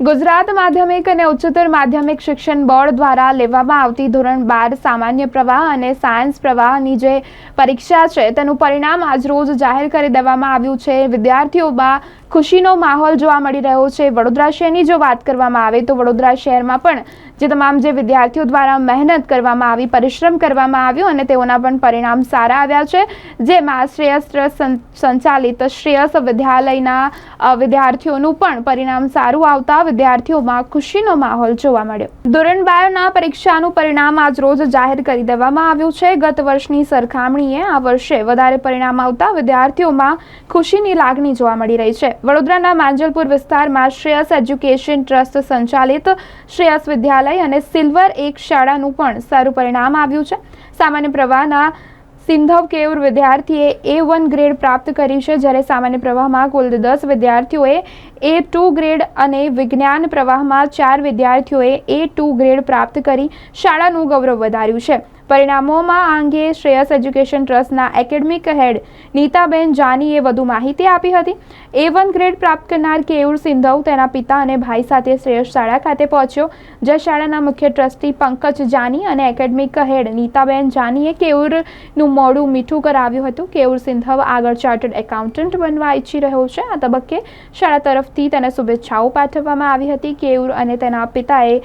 ગુજરાત માધ્યમિક અને ઉચ્ચતર માધ્યમિક શિક્ષણ બોર્ડ દ્વારા લેવામાં આવતી ધોરણ બાર સામાન્ય પ્રવાહ અને સાયન્સ પ્રવાહની જે પરીક્ષા છે, તેનું પરિણામ આજરોજ જાહેર કરી દેવામાં આવ્યું છે. વિદ્યાર્થીઓમાં ખુશીનો માહોલ જોવા મળી રહ્યો છે. વડોદરા શહેરની જો વાત કરવામાં આવે તો વડોદરા શહેરમાં પણ જે તમામ જે વિદ્યાર્થીઓ દ્વારા મહેનત કરવામાં આવી, પરિશ્રમ કરવામાં આવ્યો અને તેઓના પણ પરિણામ સારા આવ્યા છે. જેમાં શ્રેયસ સંચાલિત શ્રેયસ વિદ્યાલયના વિદ્યાર્થીઓનું પણ પરિણામ સારું આવતા વિદ્યાર્થીઓમાં ખુશીનો માહોલ જોવા મળ્યો. ધોરણ બારના પરીક્ષાનું પરિણામ આજ રોજ જાહેર કરી દેવામાં આવ્યું છે. ગત વર્ષની સરખામણીએ આ વર્ષે વધારે પરિણામ આવતા વિદ્યાર્થીઓમાં ખુશીની લાગણી જોવા મળી રહી છે. વડોદરાના માંજલપુર વિસ્તારમાં શ્રેયસ એજ્યુકેશન ટ્રસ્ટ સંચાલિત શ્રેયસ વિદ્યાલય અને સિલ્વર એક શાળાનું પણ સારું પરિણામ આવ્યું છે. સામાન્ય પ્રવાહના સિંધવ કેવુર વિદ્યાર્થીએ એ વન ગ્રેડ પ્રાપ્ત કરી છે, જ્યારે સામાન્ય પ્રવાહમાં કુલ દસ વિદ્યાર્થીઓએ એ ટુ ગ્રેડ અને વિજ્ઞાન પ્રવાહમાં ચાર વિદ્યાર્થીઓએ એ ટુ ગ્રેડ પ્રાપ્ત કરી. શાળાનું ગૌરવ વધાર્યું છે. પરિણામોમાં આ અંગે શ્રેયસ એજ્યુકેશન ટ્રસ્ટના એકેડમિક હેડ નીતાબેન જાનીએ વધુ માહિતી આપી હતી. એ વન ગ્રેડ પ્રાપ્ત કરનાર કેયુર સિંધવ તેના પિતા અને ભાઈ સાથે શ્રેયસ શાળા ખાતે પહોંચ્યો. જે શાળાના મુખ્ય ટ્રસ્ટી પંકજ જાની અને એકેડમિક હેડ નીતાબેન જાનીએ કેયુરનું મોડું મીઠું કરાવ્યું હતું. કેયુર સિંધવ આગળ ચાર્ટર્ડ એકાઉન્ટન્ટ બનવા ઈચ્છી રહ્યો છે. આ તબક્કે શાળા તરફથી તેને શુભેચ્છાઓ પાઠવવામાં આવી હતી. કેયુર અને તેના પિતાએ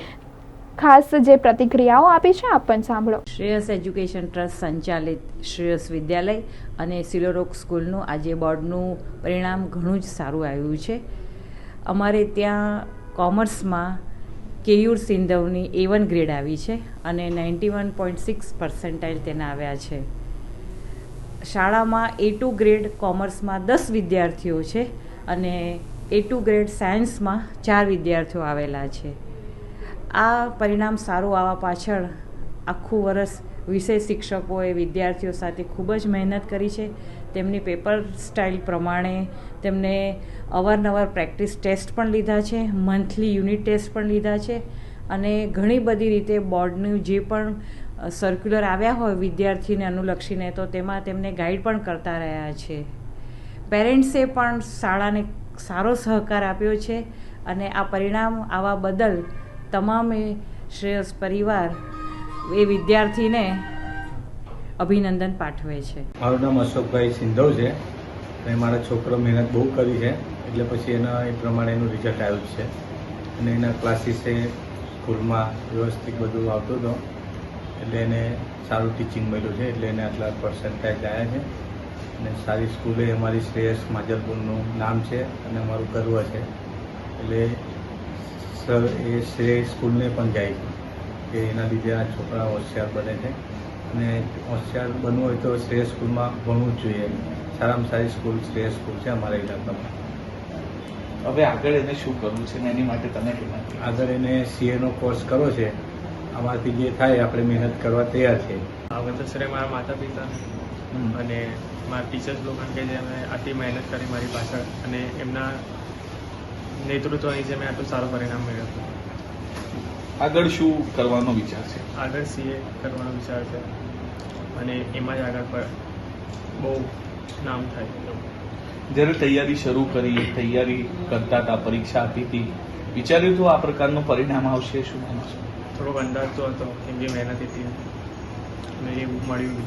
ખાસ જે પ્રતિક્રિયાઓ આપી છે, આપ પણ સાંભળો. શ્રેયસ એજ્યુકેશન ટ્રસ્ટ સંચાલિત શ્રેયસ વિદ્યાલય અને સિલોરોક સ્કૂલનું આજે બોર્ડનું પરિણામ ઘણું જ સારું આવ્યું છે. અમારે ત્યાં કોમર્સમાં કેયુર સિંધવની એ વન ગ્રેડ આવી છે અને ninety one point six percentile તેના આવ્યા છે. શાળામાં એ ટુ ગ્રેડ કોમર્સમાં દસ વિદ્યાર્થીઓ છે અને એ ટુ ગ્રેડ સાયન્સમાં ચાર વિદ્યાર્થીઓ આવેલા છે. આ પરિણામ સારું આવવા પાછળ આખું વર્ષ વિષય શિક્ષકોએ, વિદ્યાર્થીઓ સાથે ખૂબ જ મહેનત કરી છે. તેમની પેપર સ્ટાઇલ પ્રમાણે તેમને અવારનવાર પ્રેક્ટિસ ટેસ્ટ પણ લીધા છે, મંથલી યુનિટ ટેસ્ટ પણ લીધા છે અને ઘણી બધી રીતે બોર્ડનું જે પણ સર્ક્યુલર આવ્યા હોય વિદ્યાર્થીને અનુલક્ષીને તો તેમાં તેમને ગાઈડ પણ કરતા રહ્યા છે. પેરેન્ટ્સે પણ શાળાને સારો સહકાર આપ્યો છે અને આ પરિણામ આવવા બદલ તમામે શ્રેયસ પરિવાર એ વિદ્યાર્થીને અભિનંદન પાઠવે છે. મારું નામ અશોકભાઈ સિંધવ છે. અને મારા છોકરો મહેનત બહુ કરી છે. એટલે પછી એના એ પ્રમાણે એનું રિઝલ્ટ આવ્યું છે. અને એના ક્લાસીસે સ્કૂલમાં વ્યવસ્થિત બધું આવતું હતું. એટલે એને સારું ટીચિંગ મળ્યું છે. એટલે એને આટલા પર્સન્ટેજ આવ્યા છે. અને સારી સ્કૂલે અમારી શ્રેયસ માજલપુરનું નામ છે. અને અમારું ગર્વ છે. એટલે સર એ શ્રેય સ્કૂલને પણ જાય છે કે એના લીધે આ છોકરા હોશિયાર બને છે. અને હોશિયાર બનવું હોય તો શ્રેય સ્કૂલમાં ભણવું જ જોઈએ. સારામાં સારી સ્કૂલ શ્રેય સ્કૂલ છે અમારા ઇલાકામાં. હવે આગળ એને શું કરવું છે ને એની માટે તમે આગળ એને સીએનો કોર્સ કરો છે. આમાંથી જે થાય આપણે મહેનત કરવા તૈયાર છે. આ શ્રેય મારા માતા પિતા અને મારા ટીચર્સ લોકો કે જેમણે આટલી મહેનત કરી મારી પાછળ અને એમના નેતૃત્વ નીચે મેં આટલું સારું પરિણામ મેળવ્યું આગળ શું કરવાનો વિચાર છે? આગળ સીએ કરવાનો વિચાર છે. અને એમાં જ આગળ પર બહુ નામ થાય. જ્યારે તૈયારી શરૂ કરી તૈયારી કરતા હતા પરીક્ષા આપી હતી વિચાર્યું તો આ પ્રકારનું પરિણામ આવશે? શું માનો છો? થોડોક અંદાજ તો હતો કેમ કે મહેનત હતી. અને એ મળ્યું.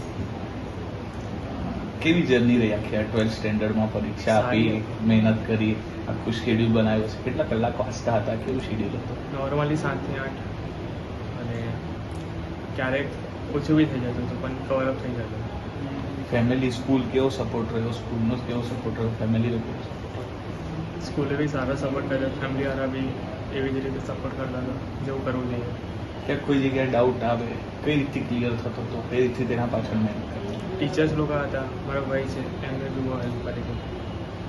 કેવી જર્ની રહી આખી આ ટ્વેલ્થ સ્ટેન્ડર્ડમાં પરીક્ષા આપી મહેનત કરી આખું શેડ્યુલ બનાવ્યું છે? કેટલા કલાક વાંચતા હતા? કેવું શેડ્યુલ હતું? નોર્મલી સાતથી આઠ. અને ક્યારેક ઓછું બી થઈ જતું હતું પણ કવર અપ થઈ જતું ફેમિલી સ્કૂલ કેવો સપોર્ટ રહ્યો? સ્કૂલનો કેવો સપોર્ટ રહ્યો? ફેમિલી લોકો સ્કૂલે બી સારો સપોર્ટ કર્યો. ફેમિલીવાળા બી એવી જ રીતે સપોર્ટ કરતા હતા. જેવું કરવું જોઈએ. ક્યાંક કોઈ જગ્યાએ ડાઉટ આવે, કઈ રીતે ક્લિયર થતો હતો, કઈ રીતે તેના પાછળ મહેનત ટીચર્સ લોકો હતા, મારો ભાઈ છે, એમને બી બહુ હેલ્પ કરી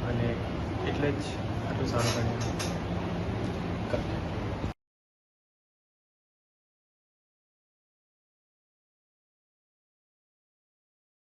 અને એટલે જ આટલું સારું કર્યું.